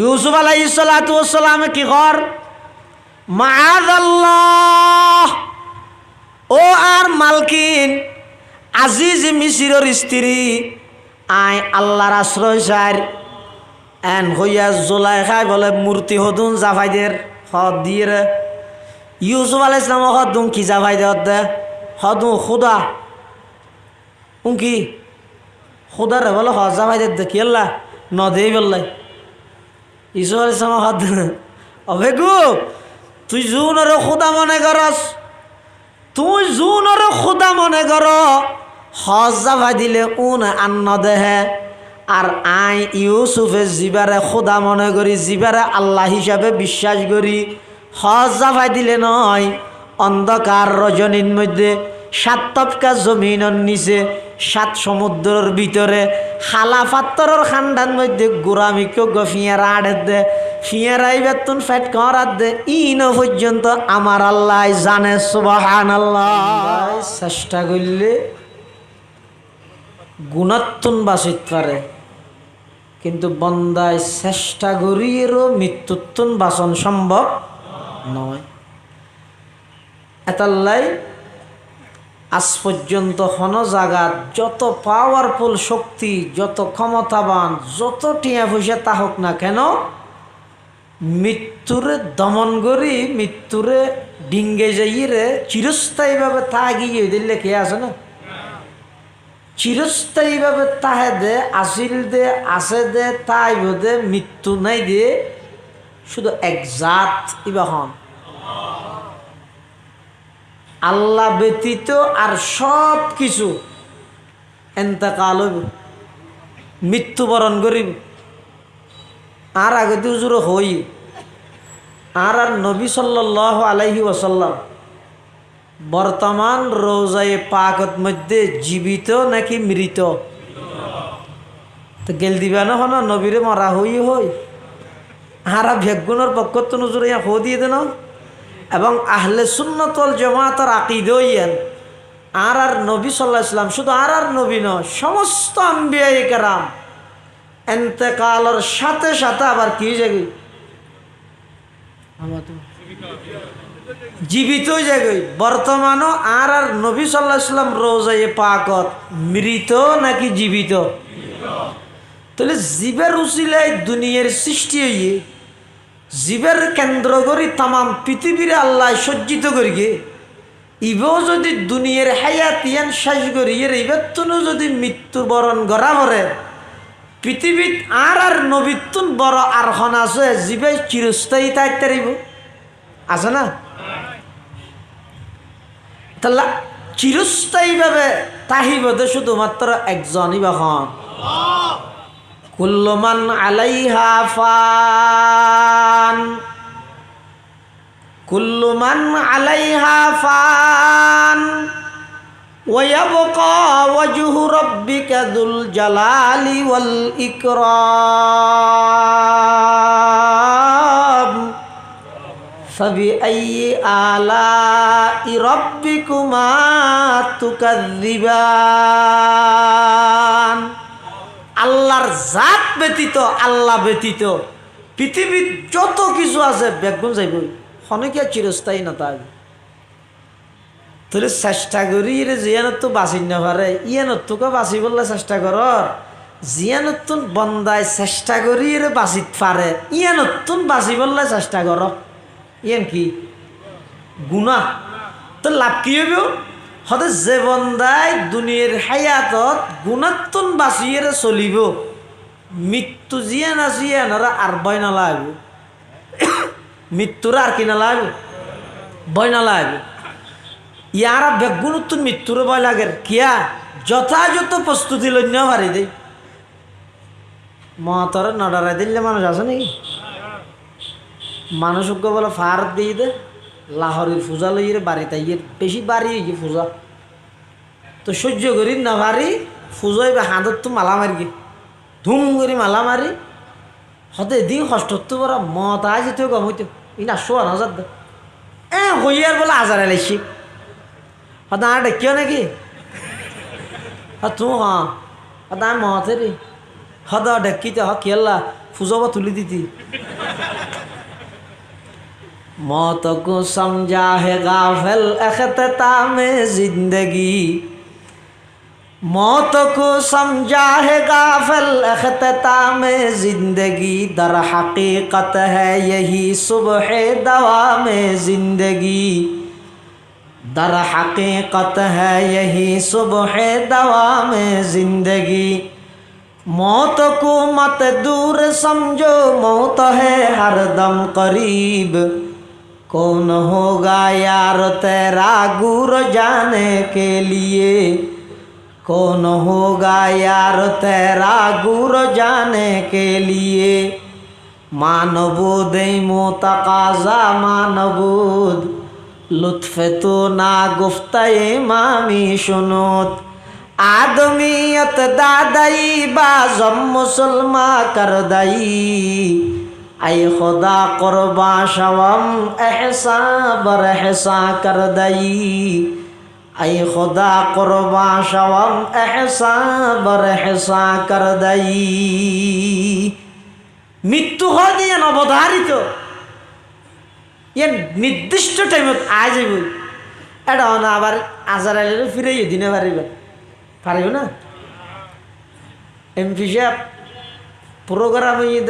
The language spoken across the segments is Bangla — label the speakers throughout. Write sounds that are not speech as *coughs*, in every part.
Speaker 1: ইউসুফ আলাইসালাম কি মাআদাল্লাহ। ও আর মালকিন, আজিজ মিসিরর স্ত্রী। আই আল্লাহর আশ্রয় চার এন হইয়া জোলাই খাই বলে মূর্তি হদুন জাফাইদের হদ দিয়ে রে। ইউসুফ আলাই ইসলাম হদুন কি জাফাই দে দে? হদু খুদা। উঙ্কি খুদা রে বলে, হদ জাফাই দে দে কি আল্লাহ? নদেই বললাই ইউসুফ আলাই ইসলাম হদ অবে গু, তুই জুন আর খুদা মনে করস? তুই জুন আর খুদা মনে কর? হজ জাফাই দিলে উন আন্ন দেহে, আর আই ইউসুফে জিবারে খোদা মনে করি, জিবারে আল্লাহ হিসাবে বিশ্বাস করি। হজ জাফাই দিলে নয়, অন্ধকার রজনীর মধ্যে সাত তপকা জমিনের নিচে, সাত সমুদ্রের ভিতরে হালা পাত্তরের খান্ডার মধ্যে গোড়ামিকেও গো ফিয়ারা আড়ে দে ফিয়ারাই বেতন ফ্যাট করার দে, ইন পর্যন্ত আমার আল্লাহ জানে সুবাহান আল্লাহ চেষ্টা করলে গুণাত্মন বাসিত পারে, কিন্তু বন্দায় চেষ্টা করিয়েরও মৃত্যুত্বন বাসন সম্ভব নয়। এতাল্লাই আজ পর্যন্ত হন জাগাত যত পাওয়ারফুল শক্তি, যত ক্ষমতাবান, যত টিয়া পয়সা তা হোক না কেন, মৃত্যুরে দমন করি, মৃত্যুরে ডিঙ্গে যাইয়ে চিরস্থায়ীভাবে তা গিয়ে দিলে কে আছে না? চিরস্থায়ীভাবে তাহে দে, আসিল দে আছে দে, তাই বোধে মৃত্যু নাই দে, শুধু এক জাত আল্লাহ ব্যতীত আর সব কিছু। এন্তেকাল মৃত্যুবরণ করিব। আর আগতে উজুর হই। আর আর নবী সাল্লাহ আলাইহি ওসাল্লাম বর্তমান রোজায় পাকত মধ্যে জীবিত নাকি মৃত? তো গেল দিবা না হন, নবীরে মরা হই হই। হারা ভেগুণর পক্ষ তো নজর ইয়া হো দিয়ে দেন। এবং আহলে সুন্নতল জমাতর আকিদ ইয়েন আর আর নবী সাল্লাহ ইসলাম শুধু আর আর নবী ন সমস্ত আম্বিয়াই কেরাম। এন্তেকালর সাথে সাথে আবার কি তো জীবিত জায়গায় বর্তমানও আর আর নবী সাল্লাহ ইসলাম রোজাই পাকত। মৃত নাকি জীবিত? তাহলে জীবের উচিলায় দুনিয়ার সৃষ্টি হইয়ে জীবের কেন্দ্র করি তামাম পৃথিবীর আল্লাহ সজ্জিত করি গে ইবেও যদি দুনিয়ার হায়াত ইয়ান শেষ করি, এর ইবের তুনও যদি মৃত্যুবরণ করা পরে পৃথিবীত আর আর নবীতুন বড় আর হন আছে, জীবে চিরস্থায়ী তাইতে রইব আছে না? তাহলে চিরস্থায়ীভাবে তাহিবদে শুধুমাত্র একজনই বা হন কুল্লমান আলাইহা ফান কুল্লমান আলাইহা ফান ويبقى وجه ربك ذو الجلال والإكرام فبأي آلاء ربكما تكذبان আল্লাহর জাত ব্যতীত, আল্লাহ ব্যতীত। পৃথিবীর যত কিছু আছে বেগুন যাইব। হনকিয়া চিরস্থায়ী না তাই? তাহলে চেষ্টা করি রে, জিয়ানত তো বাঁচি না পারে ইয়ানত তোকে বাঁচি বললে চেষ্টা কর। জিয়ানত বন্দায় চেষ্টা করি রে, বাঁচিত পারে। ইয়ানত বাঁচি বললে চেষ্টা কর। ইয়ান কি? গুণা তো লাভ কি হইব? হতে যে বন্দায় দুনিয়ার হায়াতত গুণাত্তন বাঁচিয়ে চলিব। মৃত্যু জিয়া না জিয়া আর বয় নালাগব মৃত্যুর আর কি নালাগব বয় নালাগব ইয়ারা বেগুণত্তর মৃত্যুর ভয় লাগে। কিয়া? যথাযথ প্রস্তুতি লন্য পারি দেই মতরে নডরাই দিলে মানুষ আছে নাকি? মানুষকে বলে ফার দিয়ে দে। লাহরের পূজা লইয়ে বাড়িতে ইয়ে বেশি বাড়ি হয়ে পূজা তো সহ্য করি না পারি পূজাই বা হাঁদত তো মালা মারি ধুম করে মালা মারি হতে দিন কষ্ট বড় মত আজ তো গম হইতো ই না শোয়া হাজার দে। এ হইয়ার বলে হাজার এলাইছি হতে আর ডেকিও নাকি? হ্যাঁ তুই হ্যাঁ। হতে আমি মতে রে হদ ডেকিতে হ কেলা ফুজবা তুলি দিতি। मौत को समझा है गाफिल अख्ताम जिंदगी मौत को समझा है गाफिल अख्ताम जिंदगी दर हकीकत है यही सुबह दवा में जिंदगी दर हकीकत है यही सुबह दवा में जिंदगी मौत को मत दूर समझो मौत है हरदम करीब कौन होगा यार तेरा गुर जाने के लिए? कौन होगा यार तेरा गुर जाने के लिए? मानबूद मोतकाजा मानबूद लुत्फ तो ना गुफ्त मामी सुनोत। आदमियत दादाई बाजम मुसलमा कर दई। আই খোদা করবা সবম এহসা বরহসা কর দই। আই খোদা করবা সবম এহসা বরহসা কর দই। মৃত্যু হয় দিয়ে অবধারিত। ইয়ে নির্দিষ্ট টাইমত আই যাব এটা না আবার আজার আইলে ফিরে দিনে পারিব। পারিব না? এমপি সাহেব প্রোগ্রাম ইয়ে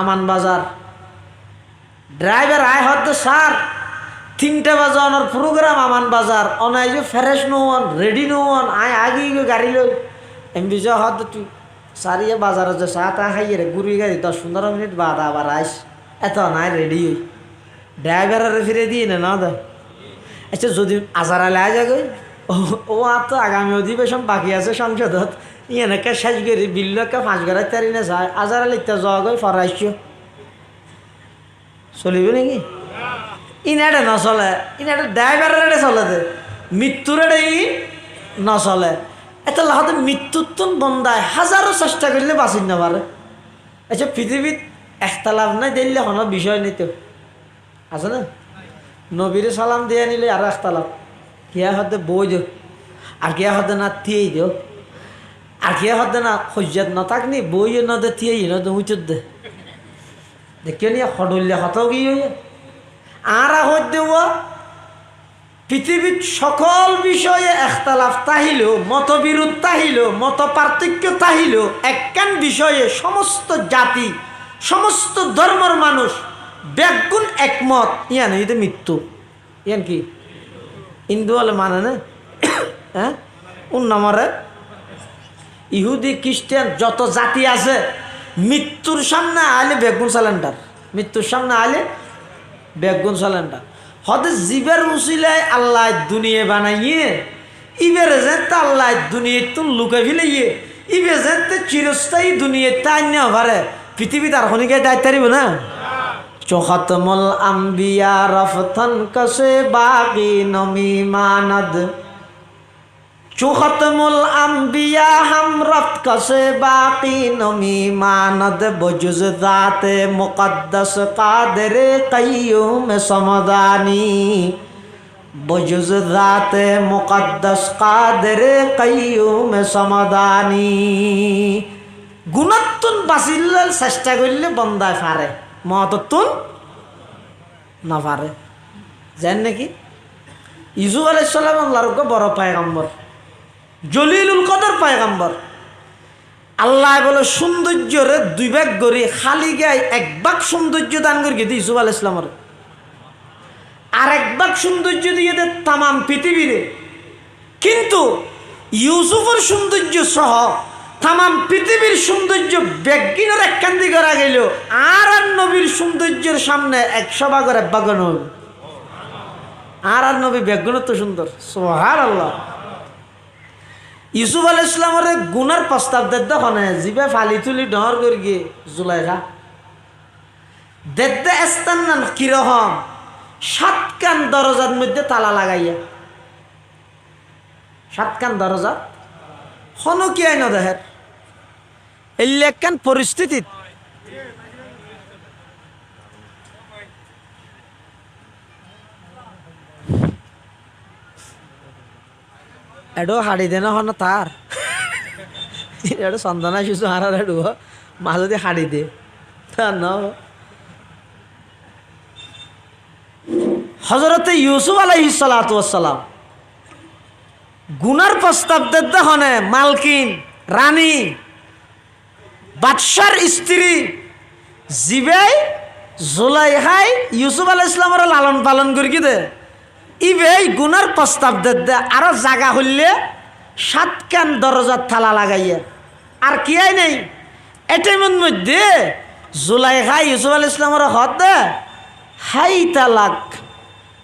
Speaker 1: আমান বাজার। ড্রাইভার আয় হত স্যার, তিনটা বাজে অনার প্রোগ্রাম আমান বাজার। অনাই যে ফ্রেশ নোয়ান রেডি নোয়ান আয়, আগে গাড়ি লই। এমপি সাহেব হত তুই সারিয়ে বাজারে যে চা তা খাইয়ে রে গুড়ি গাড়ি, দশ পনেরো মিনিট বাদ আবার আইস। এত নাই রেডি হই। ড্রাইভারের ফিরে দিয়ে না না দে। আচ্ছা যদি আজার আলে আয় যাগই ও আর তো আগামী অধিবেশন বাকি আছে সংসদত। এনেকে শেষ করি বিল্লকে ফাঁস করার তারি না যায়। আজার ইত্যা যাওয়া গই ফরাইছ। চলিব নাকি? ইনাডে নচলে। ইনাডে ড্রাইভারের চলে দে। মৃত্যুর ই নচলে। এটা লাহতে মৃত্যুত্তন বন্ধায়। হাজারো চেষ্টা করলে বাঁচিন না পারে আচ্ছা পৃথিবীত একতালাভ নাই দিলে কোনো বিষয় নেই তো আছে না? নবীরে সালাম দিয়ে নিলে আর একতালাভ কিয়া হতে বই দিও আর কিয়া হতে না থিয়েই দিও আর কিয়া হতে না সহ্যাত নথাকনি বই ন দে থিয়েই ন দে উচুত দে। দেখিও নি সডলিয়া হত কি আর হইত দেব, পৃথিবীর সকল বিষয়ে একতালাফ তাহিল মতবিরোধ তাহিল মত পার্থক্য তাহিল একখান বিষয়ে সমস্ত জাতি, সমস্ত ধর্মের মানুষ ব্যাগুণ একমত। ইয়ান এটা মৃত্যু। ইয়ান কি? হিন্দু হলে মানে না? *coughs* হ্যাঁ? উন্নমরে ইহুদি, খ্রিস্টান, যত জাতি আছে, মৃত্যুর সামনে আলে বেগুন সিলিন্ডার। মৃত্যুর সামনে আলে বেগুন সিলিন্ডার। হতে জীবের উচিলায় আল্লাহ দুনিয়া বানাইয়ে, ইবের যে আল্লাহ দুনিয়া তো লুকে ফেলাইয়ে ইবে যে চিরস্থায়ী দুনিয়া তাই না পারে পৃথিবী তার খনিকে দায়িত্ব তারিব না। চোখতমল আম্বিয়া রফতন কসে বাকি নমি মানদ। চুখতমুল আম্বিয়া হাম রফ কসে বাকি নমি মানদ বজুজ দাতে মুকদ্দস কাদের কয়ুম সমদানি। বজুজ দাতে মুকদ্দস কাদের কয়ুম সমদানি। গুণত্তুন বাঁচিল্লাল চেষ্টা করলে বন্দায় ফারে, মহতত্তুন না পারে জান নাকি? ইজু আলাইসাল্লাম আল্লাহর বড় পায়গাম্বর। জলিলুল কদর পায়গাম্বর। আল্লাহ বলে, সৌন্দর্যরে দুই ভাগ করি, খালি গায়ে এক ভাগ সৌন্দর্য দান করি কিন্তু ইসুফ আল ইসলামরে আর এক ভাগ সৌন্দর্য দিয়ে দে তামাম পৃথিবীরে। কিন্তু ইউসুফের সৌন্দর্য সহ তামাম পৃথিবীর সৌন্দর্য ব্যাগিনের একখান করা গেল, আর আর নবীর সৌন্দর্যের সামনে একশো ভাগের এক ভাগ নবী আর আর নবী ব্যাগুণ তো সুন্দর সোহার আল্লাহ ইউসুফ আল ইসলামের গুনার প্রস্তাব দেদ হনে জিবে ফালি তুলি ডর করি গিয়ে জুলাইখা দেখতে এস্তান না, কীরকম? সাত কান দরজার মধ্যে তালা লাগাইয়া। সাতকান দরজা? হনো নদেহের এই একখান পরিস্থিতিত এডো হাড়ি দেনা হন তার এডো চন্দনা শিশু হারার এডো মা যদি হাড়ি দে তা না ইউসুফ আলাইহি সালাম গুনার প্রস্তাব দিতে হনে মালকিন রানী বাদশার স্ত্রী জিবে জোলাইহাই ইউসুফ আলাহ ইসলামের লালন পালন করি কি দে ইবে গুনার প্রস্তাব দে আরও জাগা হইলে সাত কান দরজার থালা লাগাইয়া। আর কি আই নেই? এটাইমের মধ্যে জুলাই জোলাইহাই ইউসুফ আলাহ ইসলামের হত দে। হাই তালাক।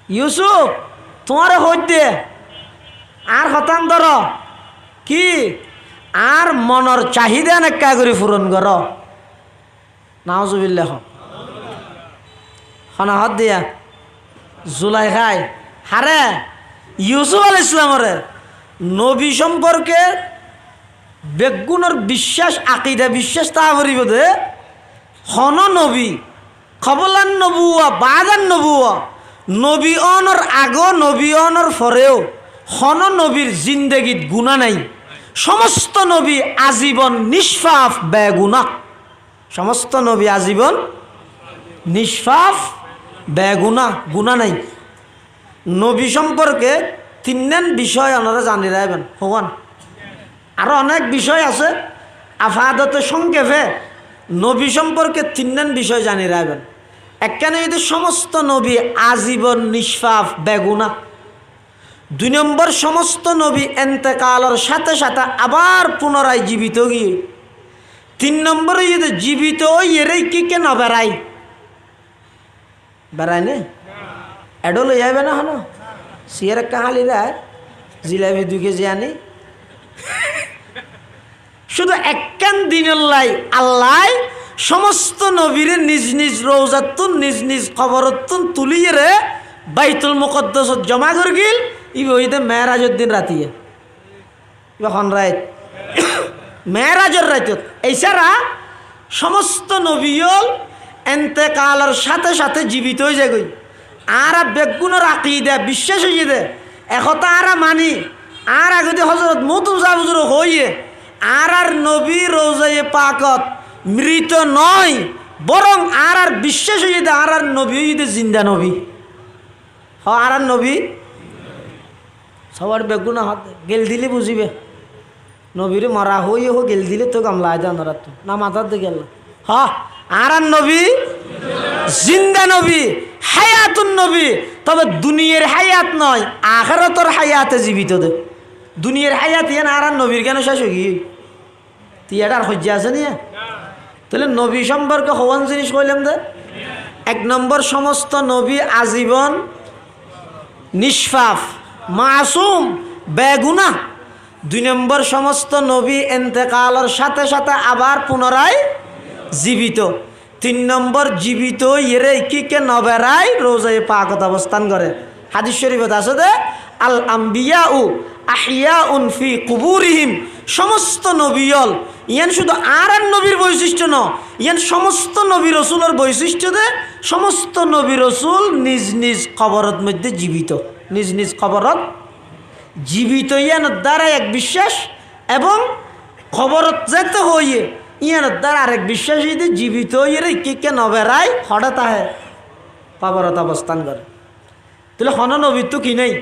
Speaker 1: ইউসুফ, তোমার হইত দে। আর হতান ধর। কি? আর মনের চাহিদা নেকা করে পূরণ কর। নাওজুবিল্লাহ হনা হত দিয়া। জুলাই খাই হারে, ইউসুফ আল ইসলামরে নবী সম্পর্কে বেগুনের বিশ্বাস, আকিদা বিশ্বাস তা করিব দে হন নবী, খবলান নবুয়া, বাদান নবুয়া, নবী অনর আগ, নবী অনর ফরেও, হন নবীর জিন্দেগিত গুণা নাই। সমস্ত নবী আজীবন নিষ্পাপ বেগুনা। সমস্ত নবী আজীবন নিষ্পাপ বেগুনা, গুণা নাই। নবী সম্পর্কে তিনজন বিষয় ওনারা জানি রাখবেন হওয়ান আরও অনেক বিষয় আছে। আফাদতে সংক্ষেপে নবী সম্পর্কে তিনজন বিষয় জানি রাখবেন একখানে যদি সমস্ত নবী আজীবন নিষ্পাপ, বেগুনা। দুই নম্বর, সমস্ত নবী এন্তেকালের সাথে সাথে আবার পুনরায় জীবিত গিয়ে। তিন নম্বরে যদি জীবিত এরেই কি কেন বেড়াই বেড়ায় নে। এডো লই যাবে না? হলো সিয়ার কাহালি রায় জিলাপি দুই কেজি আনি। শুধু একখান লাই, আল্লাহ সমস্ত নবীরে নিজ নিজ রৌজাতুন নিজ নিজ খবরতুন তুলিয়ে রে বাইতুল মুকদ্দসত জমা করে গিল। ইবে মেয়েরাজের দিন রাতিয়ে হন রায় মেয়েরাজের রাইতত এছাড়া সমস্ত নবীল এন্তেকালের সাথে সাথে জীবিত হয়ে যায় আর বেগুনের আকিদে, বিশ্বাস হয়ে দে একতা আর মানি, আর আগতে হজরত মতুন সাহুজুর হইয়ে আর আর নবী রোজাইয়ে পাকত, মৃত নয়, বরং আর আর বিশ্বাস হয়ে দে আর আর নবী হয়ে দে জিন্দা নবী। হ আর আর নবী? সবার বেগুনা হাত, গেল দিলে বুঝিবে। নবীরে মারা হই হো, গেল দিলে তো গামলা আয় দানারা তো, না মাথার দিকে গেল। হ আর নবী? জিন্দা নবী। হায়াতুন নবী। তবে দুনিয়ার হায়াত নয়, আখেরাতর হায়াতে জীবিত দে। দুনিয়ার হায়াত ইয়ান আর আর নবীর কেন শেষ গিয়ে তুই এটা আছে নিয়ে? তাহলে নবী সম্পর্কে হওয়ান জিনিস কইলাম দে। এক নম্বর, সমস্ত নবী আজীবন নিষ্পাপ মাসুম, বেগুনা। দুই নম্বর, সমস্ত নবী এন্তেকালের সাথে সাথে আবার পুনরায় জীবিত। তিন নম্বর, জীবিত ইরে কি কে নবেরাই রোজায় পাকত অবস্থান করে। হাদিস শরীফত আছে দে আল আম্বিয়া উ আহিয়া উন ফি কুবুরিহিম। সমস্ত নবীল ইয়ান শুধু আর আর নবীর বৈশিষ্ট্য ন ইয়ান সমস্ত নবী রসুলের বৈশিষ্ট্য দে সমস্ত নবী রসুল নিজ নিজ কবরত মধ্যে জীবিত, নিজ নিজ কবরত জীবিত ইয়ানোর দ্বারা এক বিশ্বাস এবং খবরত যেতে হইয়ে ইয়ানোর দ্বারা আরেক বিশ্বাস যদি জীবিত হইয়ে রে কে কে নবেরাই হঠাৎ আহে কবরত অবস্থান করে তাহলে হন নবীর তো কি নেই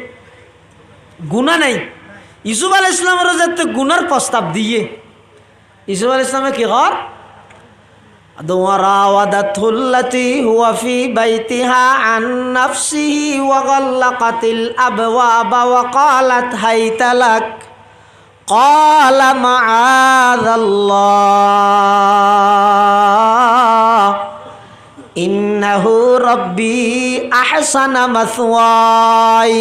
Speaker 1: গুণা নেই ইসুফ আল ইসলামের যাতে গুনার প্রস্তাব দিয়ে ইসুফ আল ইসলামে কি কর وراودته التي هو في بيتها عن نفسه وغلقت الأبواب وقالت هيت لك قال معاذ الله রব্বি আহসানা মাসওয়াই,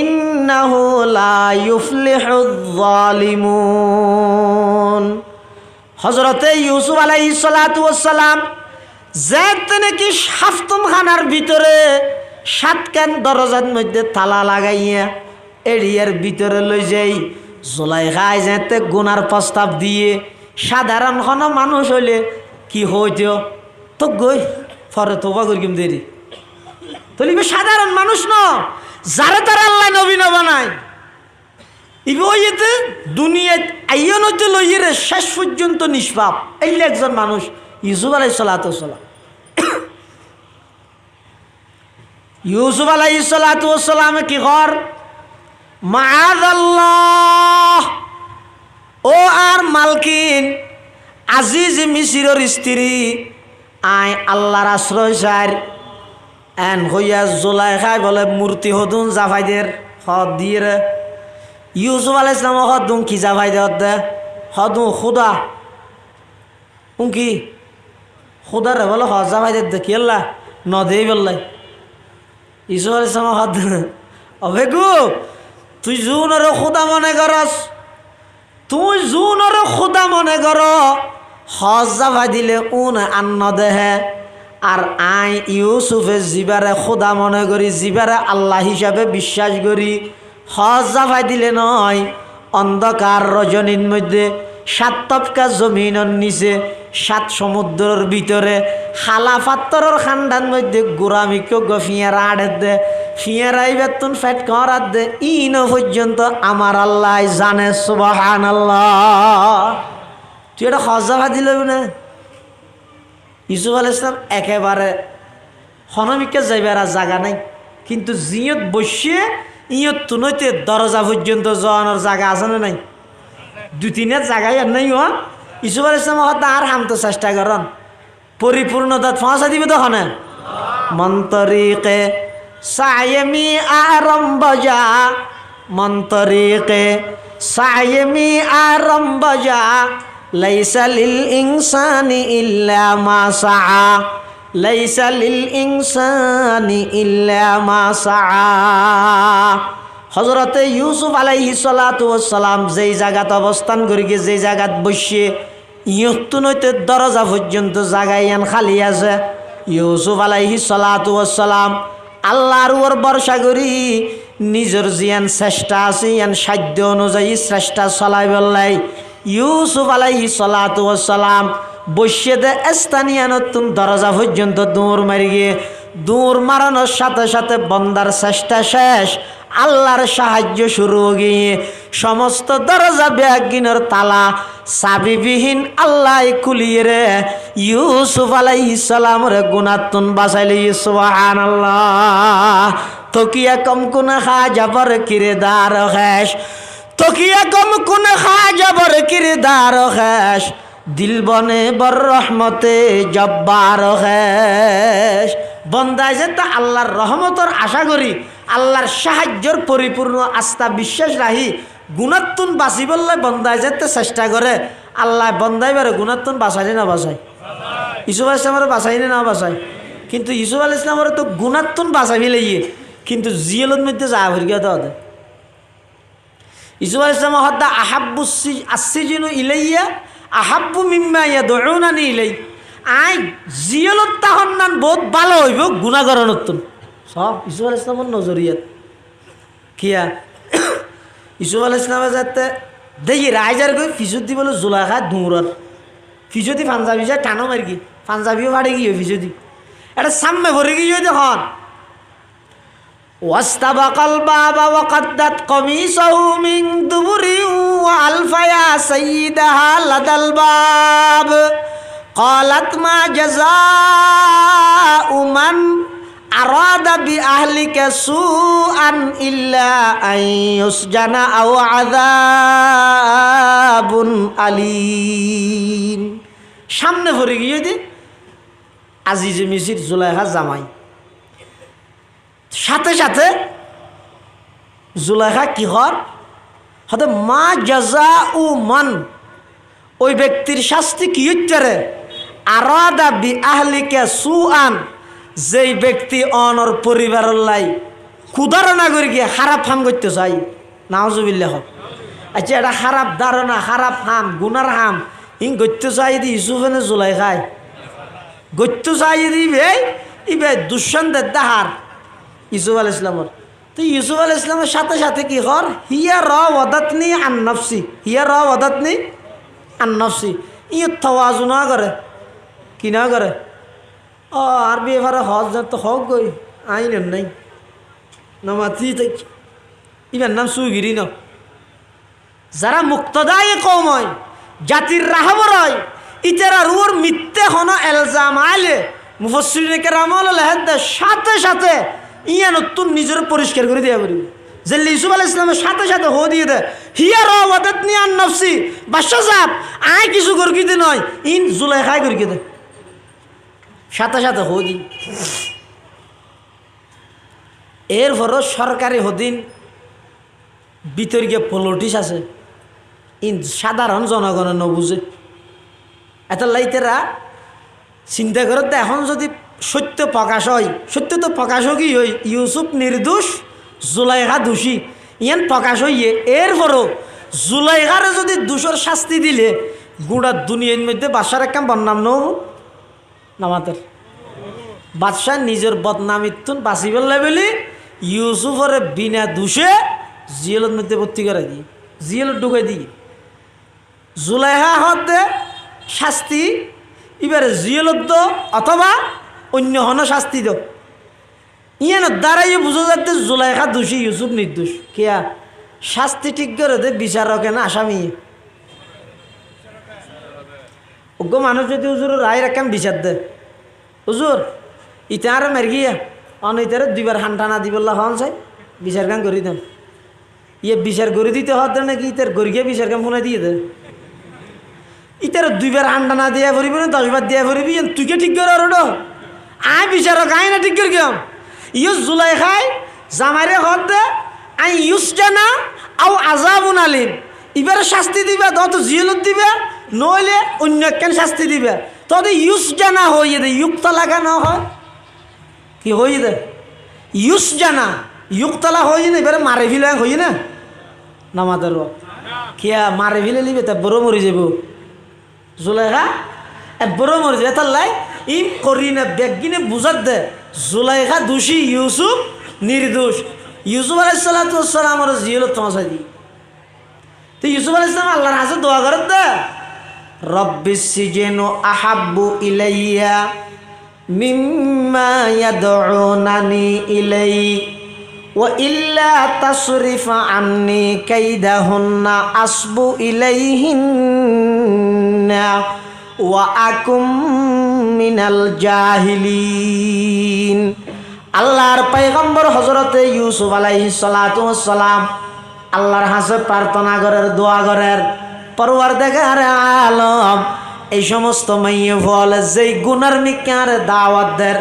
Speaker 1: ইন্নাহু লা ইউফলিহুল জালিমুন হজরতে ইউসুফ আলাইহিস সালাতু ওয়াসসালাম যে নাকি সাফতমখানার ভিতরে সাতকান দরজার মধ্যে তালা লাগাইয়া এরিয়ার ভিতরে লই যাই। জোলাই খাই যেতে গুনার প্রস্তাব দিয়ে সাধারণ কোনো মানুষ হইলে কি হইত? তো গই ফরে তোবা করিম দেরি। তলিবে সাধারণ মানুষ ন, যারা তারা আল্লাহ নবী না বানায়। ইবে দুনিয়ায় আইয়া নইতে লইয়ে শেষ পর্যন্ত নিষ্পাপ। এই একজন মানুষ, ইউসুফ আলাই সালাতাম *coughs* ইউসুফ আলাই সালাতামে কি কর মাআদাল্লাহ। ও আর মালকিন, আজিজ মিসিরর স্ত্রী। আই আল্লাহর আশ্রয় চার এন হইয়া জোলাই খাই বলে মূর্তি হদুন জাফাইদের হদ দিয়ে রে। ইউসুফ আলাই ইসলাম হদুন কি জাফাই দে দে? হদু খুদা। উঙ্কি খুদা রে বলে হদ জাফাই দে কি আল্লাহ? নদেই বললাই। ইউসুফ আলাই ইসলাম হদ অবে গু, তুই জুন আর খুদা মনে করস। তুই জুন আর খুদা মনে কর হজ জাফাই দিলে উন আন্ন দেহে, আর আই ইউসুফে জিবারে খোদা মনে করি, জিবারে আল্লাহ হিসাবে বিশ্বাস করি। হজ জাফাই দিলে নয়, অন্ধকার রজনীর মধ্যে সাত তপকা জমিনের নিচে, সাত সমুদ্রের ভিতরে হালা পাত্তরের খান্ডার মধ্যে গোড়ামিকে গো ফিয়ারা আড়ে দে ফিয়ারাই বেতন ফেট করার দে, ইন পর্যন্ত আমার আল্লাহ জানে সুবাহান আল্লাহ তুই এটা হজ জাফাই দিল না ইউসুফ আল ইসলাম একেবারে হনমিকে যাইবার আর জায়গা নাই। কিন্তু জিয়ত বসিয়ে ইয়ত তুনইতে দরজা পর্যন্ত যাওয়ানোর জায়গা আছে না নাই? দু তিনের জায়গায় আর নাই ও। ইসুফ আল ইসলাম হয়তো আর হামতে চেষ্টা করেন। পরিপূর্ণতা ফাঁসা দিবে তখন মন্তরিকে সায়মি আরম্ভ যা মন্তরিকে সায়মি আরম্ভ যা লাইসা লিল ইনসানি ইল্লা মা সাআ। লাইসা লিল ইনসানি ইল্লা মা সাআ। হজরতে ইউসুফ আলাইহি সালাম যেই জায়গাত অবস্থান করি গিয়ে যেই জায়গাত বসিয়ে ইয়ত্তু নইতে দরজা পর্যন্ত জায়গায় ইয়ান খালি আছে। ইউসুফ আলাইহি সালাম আল্লাহর উপর ভরসা করি নিজের জিয়ান চেষ্টা আছে, ইয়ান সাধ্য অনুযায়ী চেষ্টা চলাই বেলাই ইউসুফ আলাইহি সালাম বসিয়ে দে স্থানীয় নতুন দরজা পর্যন্ত দৌড় মারি গিয়ে দৌড় মারানোর সাথে সাথে বন্দার চেষ্টা শেষ, আল্লাহর সাহায্য শুরু গিয়ে সমস্ত দরজা ব্যাগিনের তালা চাবিবিহীন আল্লাহ কুলিয়ে রে। ইউসুফ আলাই ইসালাম রে গুণাতুন বাসাইলে ইসুবাহান আল্লাহ তকিয়া কম কোন খা যাবর কিরে দার হেস তকিয়া কম কোন খা যাবর কিরে দার হেস দিল বনে বর রহমতে জব্বার হেস বন্দায় যে তা আল্লাহর রহমতর আশা করি, আল্লাহর সাহায্যর পরিপূর্ণ আস্থা বিশ্বাস রাহি, গুণাত্তুন বাঁচি বললে বন্দায় যেতে চেষ্টা করে। আল্লাহ বন্দাই বারে গুণাত্তুন বাঁচাই না বাঁচায়। ইসুফ আল ইসলামের না বাঁচায়। কিন্তু ইসুফ আল ইসলামের তো গুণাত্তুন বাঁচাবি লাগিয়ে কিন্তু জিয়েলের মধ্যে যা ভরি গিয়ে ইসুফ আল ইসলাম হদ্দা আহাব্বু আসিজিনু ইলাইয়া, আহাব্বু মিম্মা ইয়া দৌড়ানি ইলাই। আই, জিয়েলত তাহন নান বহুত ভালো হইব গুণাগরণত্তন সব ইসুফ আল ইসলামের নজরিয়াত। কিয়া? ইসুফ আল ইসলামে যাতে দেখি রাইজার গই ফিসুত দি বলে জোলা খায় দৌড়ার ফিসুতি পাঞ্জাবি যায় টানো মারি কি? পাঞ্জাবিও বাড়ি গিয়ে ফিসুতি এটা সামনে ভরে গিয়ে দেখুন। واستبق الباب وقدت قميصه من دبر وألف يا سيدها لدى الباب قالت ما جزاء من أراد بأهلك سوءا إلا أن يسجن أو عذاب أليم সামনে ভরে গিয়ে দি আজিজে মিসির জুলাইহা জামাই সাথে সাথে জুলাইহা কি হর হতে মা জাজা উ মান, ওই ব্যক্তির শাস্তি কি হচ্ছে আরাদা বি আহলিকে সু আন যেই ব্যক্তি অনর পরিবারের লাই কুদারণা করে গিয়ে খারাপ হাম করতে চাই। নাওজুবিল্লাহ আচ্ছা এটা খারাপ ধারণা, খারাপ হাম, গুনার হাম, ইং গত্য চাই দি ইসুফেনে জুলাই খায় গত্য চাই দি বে ইবে দুঃসন্দের দাহার। ইসুফ আল ইসলামর তো ইউসুফ আল ইসলামের সাথে সাথে কি কর হিয়া র ওদাতনি আন্নফসি হিয়া র ওদাতনি আন্নফসি ই থওয়াজু না করে। কি না করে? ও আর বি এবারে হজ তো হোক গই আইন নাই। নমাতি ইবার নাম সুগিরি ন। যারা মুক্তদায় কম হয়, জাতির রাহবর হয়, ইতারা রুয়ার মিথ্যে হন এলজাম আইলে মুফসরিনকে রামল লেহেদ সাথে সাথে ইয়া নতুন নিজের পরিষ্কার করে দেওয়া পারিব যে ইসুফ আল ইসলামের সাথে সাথে হো দিয়ে দেয় হিয়া রাওয়াদাত নি আন নফসি, বাদশা সাহেব, আয় কিছু গরকিতে নয়, ইন জুলাই খাই গরকিতে সাথে সাথে হো দি এরপরও সরকারি হদিন, বিতর্কে পলিটিক্স আছে। ইন সাধারণ জনগণের নবুঝে এত লাইতেরা চিন্তা করে তো, এখন যদি সত্য প্রকাশ হয়। সত্য তো প্রকাশ কি হই ইউসুফ নির্দোষ জুলাইখা দোষী। ইয়ান প্রকাশ হইয়ে এরপরও জুলাইখারে যদি দোষর শাস্তি দিলে গোড়া দুনিয়ার মধ্যে বাসার একখান বদনাম নব নামাতের বাদশাহ নিজের বদনামিত্তুন বাঁচি পেলে বলি ইউসুফরে বিনা দোষে জিয়েলের মধ্যে ভর্তি করে দিই। জিয়েল ঢুকে দিই। জুলাইহা হতে শাস্তি, এবারে জিয়েলত অথবা অন্য হন শাস্তি দো ইয়ান দ্বারাই বুঝা যাচ্ছে জুলাইখা দোষী ইউসুফ নির্দোষ। কিয়া? শাস্তি ঠিক করে দে, বিচারকে না, আসামি। অজ্ঞ মানুষ যদি হুজুর রায় রাখাম বিচার দে। হুজুর ইতার মেরগিয়া অন ইতারে দুইবার হান্টানা দিবল্লা হন চাই বিচার কাম করি দেন। ইয়ে বিচার করে দিতে হত নাকি, ইতার গরিকে বিচার কাম ফোনে দিয়ে দে। ইতার দুইবার হান্টানা দিয়া ফুরিব না, দশবার দিয়া ফুরিবি তুই কে ঠিক করে ওটা আয় বিচার আয় না ঠিক করে কেম ইউ জুলাই খাই জামাইরে হত দে, আই ইউস জানা, আও আজাবুন আলিম। এবারে শাস্তি দিবে তত জিয়েলত দিবে, নইলে অন্য কেন শাস্তি দিবে। তত ইউস জানা হইয়ে দে ইউক্তা লাগা না হয়? কি হই দে? ইউস জানা, ইউক্তলা হই না, এবারে মারে ফিলে হই না? নামাদের কিয়া মারে ফিলে লিবে তা বড় মরি যাব এ বড় মরি যাবে তার লাই ই করি না বেগিনে বুঝাত দে। জুলাইখা দোষী ইউসুফ নির্দোষ। ইউসুফ আলাইসালামের জিয়েলত পৌঁছাই দি তো ইউসুফ আলাইসালাম আল্লাহর হাসে দোয়া করত দে। রব্বি সিজেনু আহাব্বু ইলাইয়া মিম্মা ইয়াদউনানি ইলাই ওয়া ইল্লা তাসরিফা আন্নি কাইদাহুন্না আসবু ইলাইহিন্না ওয়া আকুম মিনাল জাহিলিন। আল্লাহর পয়গম্বর হজরতে ইউসুফ আলাইহিস সালাতু সালাম আল্লাহর হাসে প্রার্থনা করার দোয়া করার পরওয়ার দেখার আলম, এই সমস্ত মাইয়ে ফল, যেই গুনার মিকার দাওয়াত দের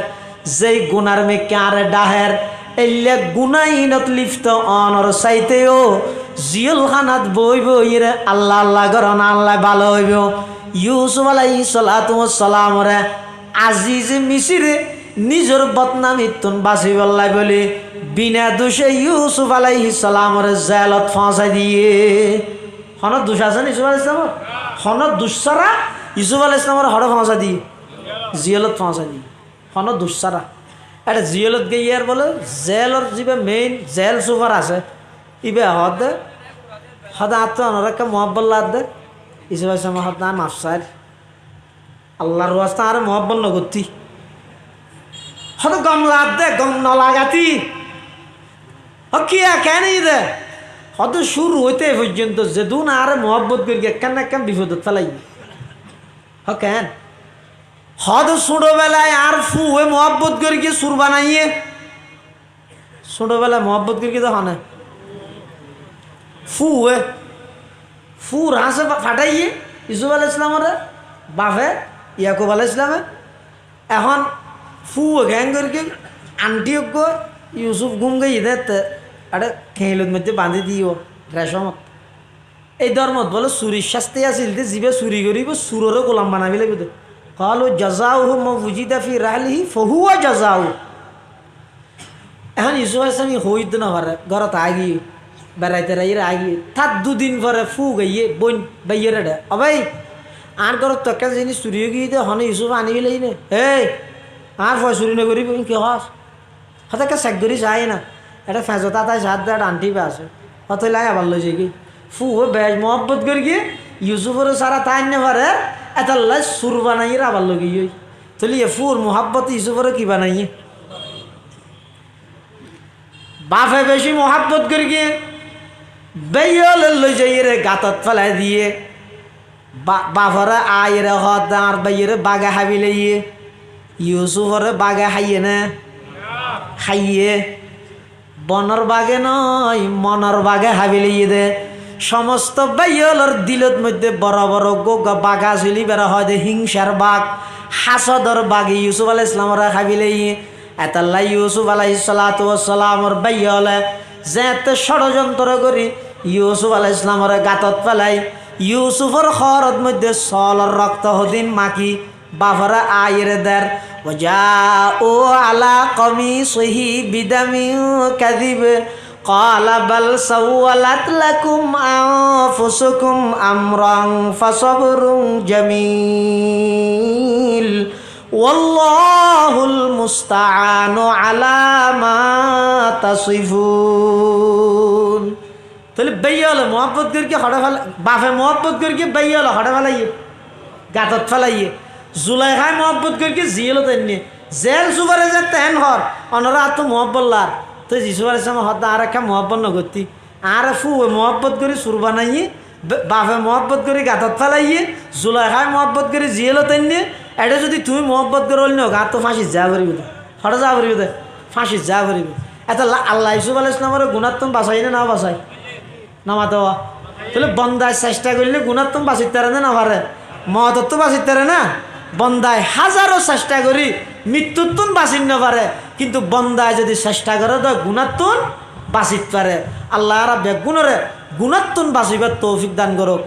Speaker 1: যেই গুনার মিকার ডাহের এলে গুনাইনত লিপ্ত অনর চাইতেও জিয়ল খানাত বই বই রে আল্লাহ আল্লাহ করন আল্লাহ ভালো হইব। ইউসুফ আলাই সালাতু সালামরে আজিজ মিশিরে নিজের বদনামিতুন বাঁচি বল্লাই বলে, বিনা দোষে ইউসুফ আলাইহি সালামরে জেলত ফাঁসাই দিয়ে। হনত দোষ আছে না ইসুফ আলাহ ইসলামর হনত দুঃসারা ইসুফ আলাহ ইসলামর হর ফাঁসা দিয়ে, জিয়লত ফাঁসা দিয়ে। হনত দুঃসারা এটা জিয়লত গিয়ে আর বলে, জেলর যিবে মেইন জেল সুপার আছে, ইবে হদ হদ আত্ম অনরেখা মহব্বল্লা দে। আলাহ ইসলাম হদ নাম আফসার আল্লাহর রাস্তা আর মহব্বল নগতি হত গম লাভ দে, গম নলাগাতি হকিয়া কেন দে? হত শুরু হইতে পর্যন্ত যেদুন আর মহব্বত করি কেন কেন বিপদত ফেলাই। হ কেন? হদ ছোটবেলায় আর ফু হয়ে মহব্বত করি কি সুর বানাইয়ে। ছোটবেলায় মহব্বত করি কি তো হনে? ফু হয়ে ফুর হাসে ফাটাইয়ে, ইসুফ আল ইসলামের বাপে ইয়াকুব আল ইসলামে এখন ফু গ্যাং করকে আন্টি ইউসুফ গুম গই দে আরে খেলত মধ্যে বাঁধি দিও রেশমত এই ধর্মত বলে চুরির শাস্তি আছিল যে জীবে চুরি করিব চুররে গোলাম বানাবি লাগিব কালো জাজাও হো মই বুজি দাফি রাহলিহি, ফহুয়া জাজাও এখন ইউসুফ আসলাম হইত না পারে ঘরত আগি, বেড়াইতে রাইরে আগি। তার দুদিন পরে ফু গাইয়ে বইন বাইয়ে রে অবাই আর ঘরত তো একটা জিনিস চুরি গিয়ে দে হনে ইউসুফ আনিবি লাগি নে। এই, আর ফয় চুরি নকরিব কি হস? হতাকে চেক ধরি চাই না। এটা ফেঁচতা তাই সাত দেয় আন্টি পে আছে। হত লাই আবার লইছে কি। ফু বেজ মহব্বত করি গিয়ে ইউসুফের সারা তাই নে পারে এটা লাই সুর বানাইয়ে আবার লগি ওই তলি ফুর মোহাব্বত ইউসুফের কি বানাইয়ে? বাপে বেশি মহাব্বত করি গিয়ে বেয়ল লই যাই রে গাতত ফেলাই দিয়ে। বা- বাপরে আয়ের হদ আর বাইরে বাগা হাবিলে ইউসুফরে বাগা হাইয়ে না খাইয়ে বনর বাগে নয় মনর বাগে হাবিলে দে সমস্ত বাইয়লর দিলত মধ্যে বড় বড় গোগা বাঘা চলি বেড়া হয় হিংসার বাঘ হাসদর বাঘ ইউসুফ আলাহ ইসলামর ইয়ে এতাল্লা ইউসুফ আলাহ সালাতামর বাইয়লে যে এতে ষড়যন্ত্র করি ইউসুফ আলাহ ইসলামর গাতত পেলাই ইউসুফর খরত মধ্যে সলর রক্ত হদিন মাকি বাফরা আয়ের দের وجاءوا على قميصه بدم كذب قال بل سولت لكم أنفسكم أمرا فصبر جميل والله المستعان على ما تصفون তাহলে বেইয়ালে মোহাব্বত করিকে হড়ে ফেলা বাফে মোহাব্বত করিকে বেইয়ালে হড়ে ফেলাইয়ে। গাতত ফেলাইয়ে। জুলাই খাই মোহাব্বত করিকে জিয়েলো তেমনি জেল সুবারে যে তেন হর অনরা তো মোহাব্বল্লার তো যিশুবার ইসলাম হদ আর একটা মোহাব্বত নগতি আর ফু মোহাব্বত করি সুর বানাইয়ে বাপে মোহাব্বত করি গাতত ফেলাইয়ে জুলাই খাই মোহাব্বত করি জিয়েলো তেমনি এটা যদি তুমি মোহাব্বত করে হল গা তো ফাঁসি যা পারিব হঠাৎ যা পারিব দে ফাঁসি যা পারিব এটা আল্লাহ ইসুফ আলাহ ইসলামের গুণাত্তম বাঁচাই না না বাঁচাই নামা দেওয়া তাহলে বন্দায় চেষ্টা করলে গুণাত্তম বাঁচিতে পারে না পারে মহতত্ব তো বাঁচিতে পারে না। বন্দায় হাজারো চেষ্টা করি মৃত্যুত্তুন বাঁচিন না পারে। কিন্তু বন্দায় যদি চেষ্টা করে, তো গুণাত্তুন বাঁচিত পারে। আল্লাহ আর বেগুণরে গুণাত্তুন বাঁচিবার তৌফিক দান করুক।